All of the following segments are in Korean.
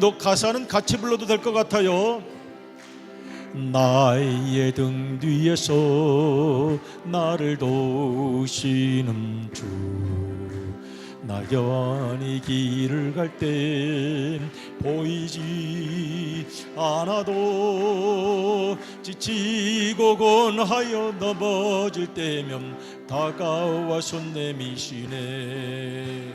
노 가사는 같이 불러도 될 것 같아요. 나의 등 뒤에서 나를 도우시는 주 나연히 길을 갈땐 보이지 않아도 지치고 곤하여 넘어질 때면 다가와 손 내미시네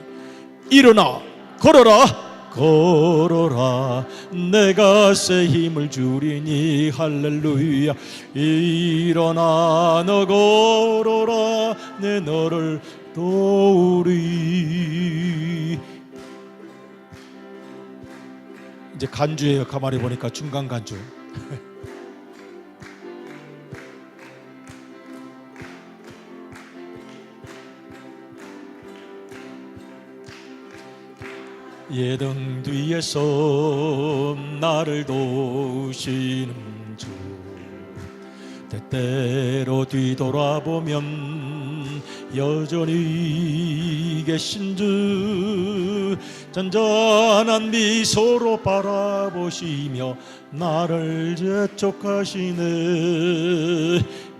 일어나 걸어라 걸어라. 내가 새 힘을 주리니. 할렐루야. 일어나 너 걸어라. 내 너를 도우리. 이제 간주예요. 가만히 보니까 중간 간주 예등 뒤에서 나를 도우시는 주. 때때로 뒤돌아보면 여전히 계신 주. 잔잔한 미소로 바라보시며 나를 재촉하시네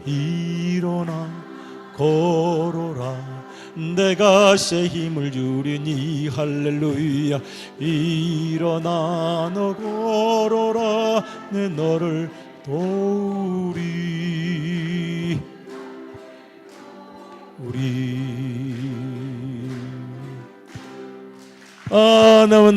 일어나 걸어라 내가 새 힘을 주리니 할렐루야. 일어나 너 걸어라. 내 너를 도우리. 우리. 아 너무나